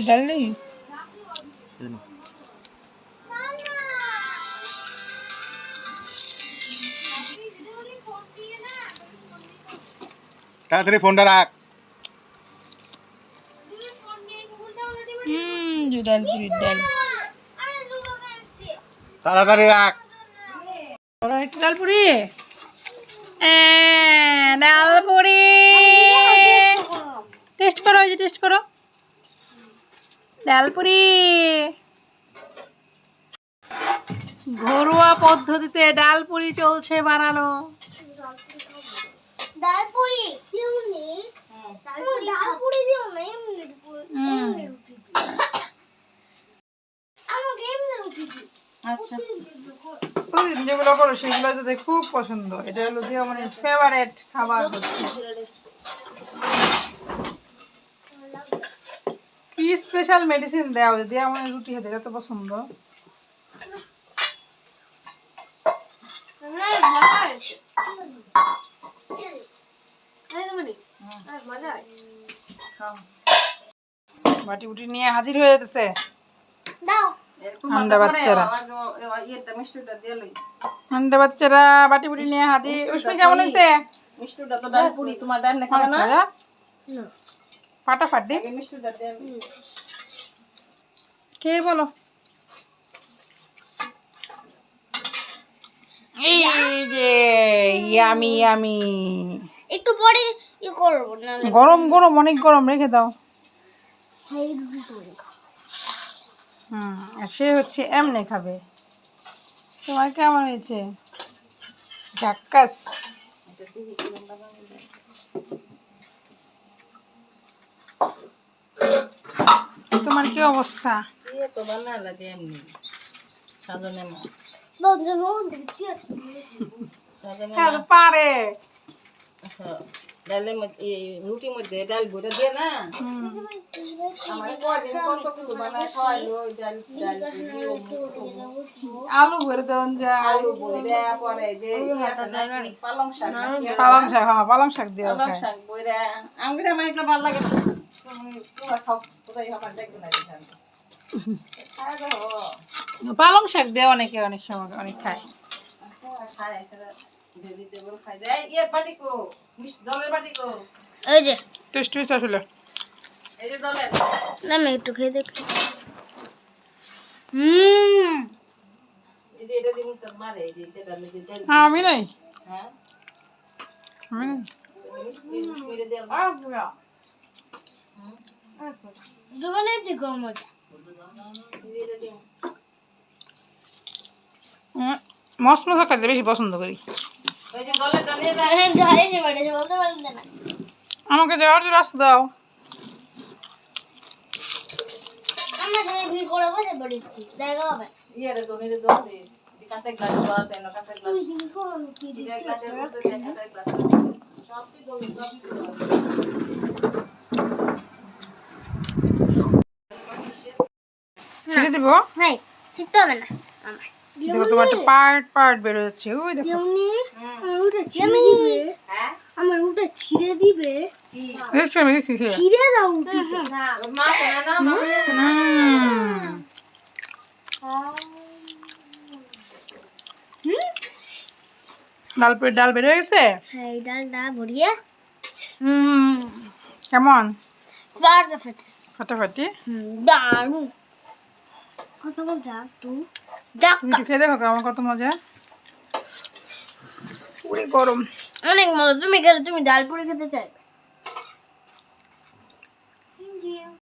ডাল নেই তাড়াতাড়ি ফোনটা রাখ। তাড়াতাড়ি রাখ। বড় একটা ডাল পুরি আহ, ডাল পুরি টেস্ট করো ওই যে টেস্ট করো ডাল পুরি ঘরোয়া পদ্ধতিতে ডাল পুরি চলছে বানানো ডালপুরি এমনি ডালপুরি ডালপুরি দিও না এমনি হুম রুটি আমাকে এমনি রুটি দিও। আচ্ছা। প্রতিদিন যেগুলো করো সেগুলো খুব পছন্দ এটা হলো দিয়ে মানে ফেভারেট খাবার হচ্ছে। স্পেশাল মেডিসিন দেওয়া হয় দিয়ে আমার রুটি খেতে এত পছন্দ। বাটি বুটি নিয়ে হাজির হয়ে যেতেছে। আন্ডা বাচ্চারা। আন্ডা বাচ্চারা বাটি বুটি নিয়ে হাজির। কেমন হয়েছে? মিষ্টুটা তো ডাল পুরি তোমার ডাল না? খাবে না। ফাটাফাটি দেন কে বলো? এই যে ইয়ামি ইয়ামি। একটু পরে ই করব না গরম গরম অনেক গরম রেখে দাও। এই হুম আর সে হচ্ছে এমনি খাবে। তোমার কেমন হয়েছে? ঝাক্কাস। তোমার কি অবস্থা? তো এমনি। সাজনে মা সাজনে হ্যাঁ পারে। হ্যাঁ, ডালের মধ্যে রুটির মধ্যে ডাল ভরে দিয়ে না আলু ভরে দেওয়ান যায়। আলু পরে যে ইয়ে পালং শাক। পালং শাক হ্যাঁ পালং শাক দিয়ে পালং শাক বই দেয়া আমি কাছে আমার ভালো লাগে পালং শাক দিয়ে অনেকে অনেক সময় অনেক খায়। এই যে। টেস্ট হয়েছে আসলে। না আমি একটু দেখি। হুম। হ্যাঁ আমি নাই। হ্যাঁ আমি নাই। মেরে দিয়ে দোকানে থেকে মজা বেশি পছন্দ করি। ওই যে জলের ডালে দেয় দিব। নাই চিত্ত হবে না। আমার। দেখো তোমার একটা পার্ট পার্ট বের হচ্ছে ওই দেখো। যেমনি আমার উঠে ছিঁড়ে দিবে। হ্যাঁ আমার উঠে ছিঁড়ে দিবে। কি আমি? দেখছি ছিঁড়ে দাও হুম। ডাল পেট ডাল বের হয়ে গেছে? হ্যাঁ এই ডালটা ভরিয়ে। হুম। কেমন? পারটা ফেটে। ফাটাফাটি। দারুণ। কত মজা খেয়ে দেখো? আমার কত মজা? পুরি গরম। অনেক মজা। তুমি গেলে তুমি ডাল পুরি খেতে চাইবে?